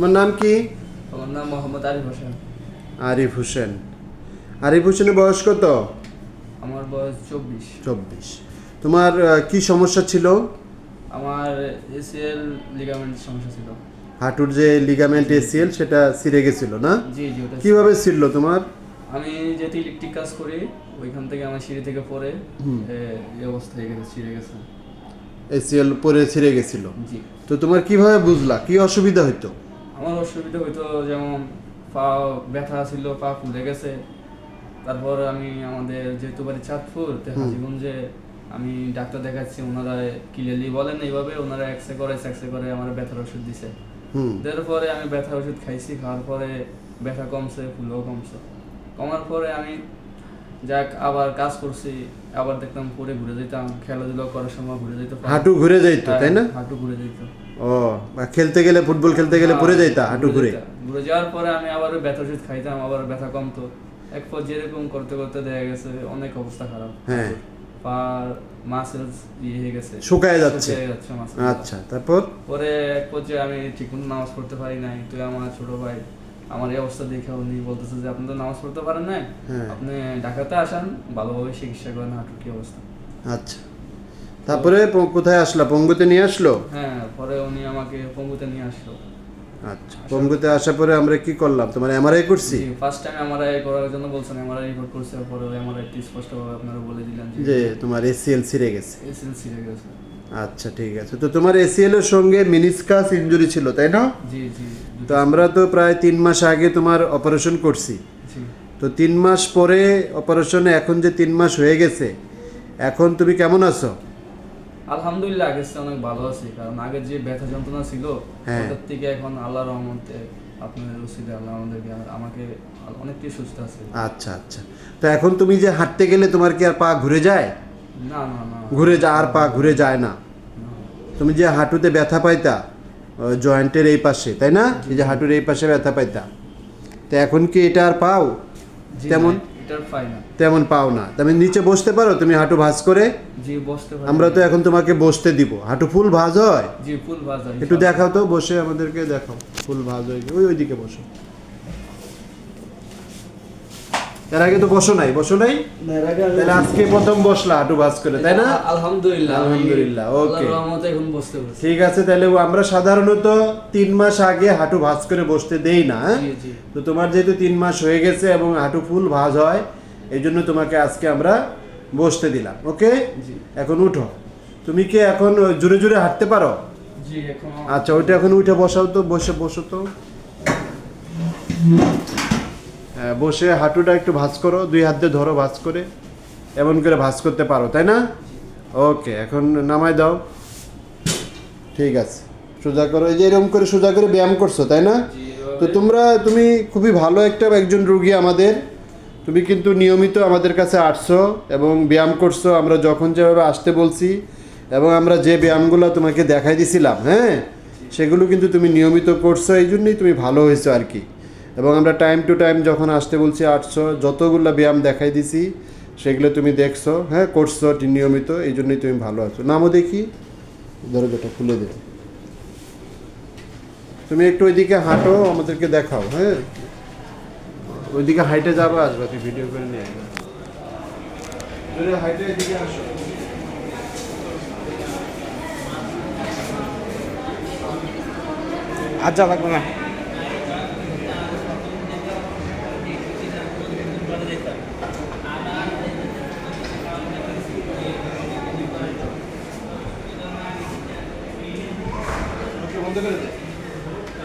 তোমার নাম কি? আমার নাম মোহাম্মদ আরিফ হোসেন। আরিফ হোসেন। আরিফ হোসেনের বয়স কত? আমার বয়স চব্বিশ। চব্বিশ। তোমার কি সমস্যা ছিল? আমার এসিএল লিগামেন্ট সমস্যা ছিল। হাঁটুর যে লিগামেন্ট এসিএল সেটা ছিঁড়ে গেছিল না? জি জি ওটা কীভাবে ছিল তোমার? আমি যেহেতু ইলেকট্রিক কাজ করি ওইখান থেকে আমার সিঁড়ি থেকে। এ- এই অবস্থা হয়ে গেছে ছিঁড়ে গেছে। এসিএল পরে ছিঁড়ে গেছিল। জি। তো তোমার কীভাবে বুঝলা? কি অসুবিধা হইতো? আমার অসুবিধা হইতো যেমন পা ব্যথা ছিল পা ফুলে গেছে। তারপর আমি আমাদের যেহেতু বাড়ি চাঁদপুর। হাজিগঞ্জে আমি ডাক্তার দেখাচ্ছি ওনারা ক্লিয়ারলি বলেন এইভাবে ওনারা এক্সরে করে এক্সরে করে আমার ব্যথার ওষুধ দিছে। দেওয়ার পরে আমি ব্যথার ওষুধ খাইছি খাওয়ার পরে ব্যথা কমছে ফুলও কমছে। কমার পরে আমি যাক আবার কাজ করছি আবার দেখতাম পরে ঘুরে যেতাম খেলাধুলা করার সময় ঘুরে যেত হাঁটু ঘুরে যাইতো তাই না? হাঁটু ঘুরে যেত ও। খেলতে গেলে ফুটবল খেলতে গেলে পড়ে যাইতা হাঁটু ঘুরে। ঘুরে যাওয়ার পরে আমি আবার ব্যথা ওষুধ খাইতাম আবার ব্যথা কমতো। এক পর যেরকম করতে করতে দেখা গেছে অনেক অবস্থা খারাপ। হ্যাঁ। পা মাসেলস ইয়ে হয়ে গেছে। শুকায় যাচ্ছে। আচ্ছা তারপর? পরে এক পর্যায়ে আমি ঠিকমতো নামাজ পড়তে পারি নাই তো আমার ছোট ভাই আমার এই অবস্থা দেখে উনি বলতেছে যে আপনি তো নামাজ পড়তে পারেন নাই? হ্যাঁ। আপনি ঢাকাতে আসেন ভালোভাবে চিকিৎসা করেন হাঁটুর কি অবস্থা? আচ্ছা। তারপরে কোথায় আসলো? পঙ্গুতে নিয়ে আসলো? হ্যাঁ। পরে উনি আমাকে পঙ্গুতে নিয়ে আসলো। আচ্ছা পঙ্গুতে আসার পরে আমরা কি করলাম? তোমার এমআরআই করছি? ফার্স্ট টাইম এমআরআই করার জন্য বলছেন এমআরআই রিপোর্ট করছে পরে এমআরআই স্পষ্টভাবে আপনারা বলে দিলেন যে তোমার এসিএল ছিঁড়ে গেছে। এসএলসি হয়ে গেছে। আচ্ছা ঠিক আছে। তো তোমার এসিএল এর সঙ্গে মিনিসকাস ইনজুরি ছিল তাই না? জি জি তো আমরা তো প্রায় তিন মাস আগে তোমার অপারেশন করছি। তো তিন মাস পরে অপারেশনে এখন যে তিন মাস হয়ে গেছে এখন তুমি কেমন আছো? আলহামদুলিল্লাহ আগের চেয়ে অনেক ভালো আছি। কারণ আগে যে ব্যথা যন্ত্রণা ছিল হ্যাঁ। ওটার থেকে এখন আল্লাহর রহমতে আপনাদের উচিতে আল্লাহ আমাদেরকে আমাকে অনেকটাই সুস্থ আছে। আচ্ছা আচ্ছা। তো এখন তুমি যে হাঁটতে গেলে তোমার কি আর পা ঘুরে যায়? না না না। ঘুরে যা আর পা ঘুরে যায় না। তুমি যে হাঁটুতে ব্যথা পাইতা জয়েন্টের এই পাশে তাই না? এই যে হাঁটুর এই পাশে ব্যথা পাইতা। তো এখন কি এটা আর পাও? তেমন? না, এটার পাই না তেমন পাও না। তুমি নিচে বসতে পারো তুমি হাঁটু ভাঁজ করে। জি বসতে পারি। আমরা তো এখন তোমাকে বসতে দিব। হাঁটু ফুল ভাঁজ হয়? জি ফুল বাজার একটু দেখাও তো বসে আমাদেরকে দেখাও। ফুল ভাঁজ হয়ে। ওই ওইদিকে বসো। এর আগে তো বসো নাই বসো নাই? তাহলে আজকে প্রথম বসলা হাঁটু ভাঁজ করে তাই না? আলহামদুলিল্লাহ আলহামদুলিল্লাহ, এখন বসতে ঠিক আছে তাহলে আমরা সাধারণত তিন মাস আগে হাঁটু ভাঁজ করে বসতে দেই না হ্যাঁ? তো তোমার যেহেতু তিন মাস হয়ে গেছে এবং হাঁটু ফুল ভাঁজ হয় এই জন্য তোমাকে আজকে আমরা বসতে দিলাম ওকে? জি। এখন উঠো। তুমি কি এখন জোরে জোরে হাঁটতে পারো? আচ্ছা ওইটা এখন উঠে বসাও তো বসে বসো তো। বসে হাঁটুটা একটু ভাঁজ করো দুই হাত দিয়ে ধরো ভাঁজ করে। এমন করে ভাঁজ করতে পারো তাই না? ওকে এখন নামাই দাও। ঠিক আছে। সোজা করো এই যে এরকম করে সোজা করে ব্যায়াম করছ তাই না? তো তোমরা তুমি খুবই ভালো একটা একজন রুগী আমাদের। তুমি কিন্তু নিয়মিত আমাদের কাছে আসছো এবং ব্যায়াম করছ আমরা যখন যেভাবে আসতে বলছি এবং আমরা যে ব্যায়ামগুলো তোমাকে দেখাই দিছিলাম হ্যাঁ? সেগুলো কিন্তু তুমি নিয়মিত করছ এই জন্যই তুমি ভালো হয়েছো আর কি। এবং আমরা টাইম টু টাইম যখন আসতে বলছি আসছো যতগুলো ব্যায়াম দেখাই দিছি, সেগুলো তুমি দেখছ হ্যাঁ করছ নিয়মিত, এই জন্যই তুমি ভালো আছো। নামও দেখি, দরজাটা খুলে দেবে তুমি একটু ওইদিকে হাঁটো, আমাদেরকে দেখাও হ্যাঁ? ওইদিকে হাইটে যাব, আসবে, তুই ভিডিও করে নিয়ে আসবে হাইটে এদিকে আসো। আর লাগবে না 飛んでく。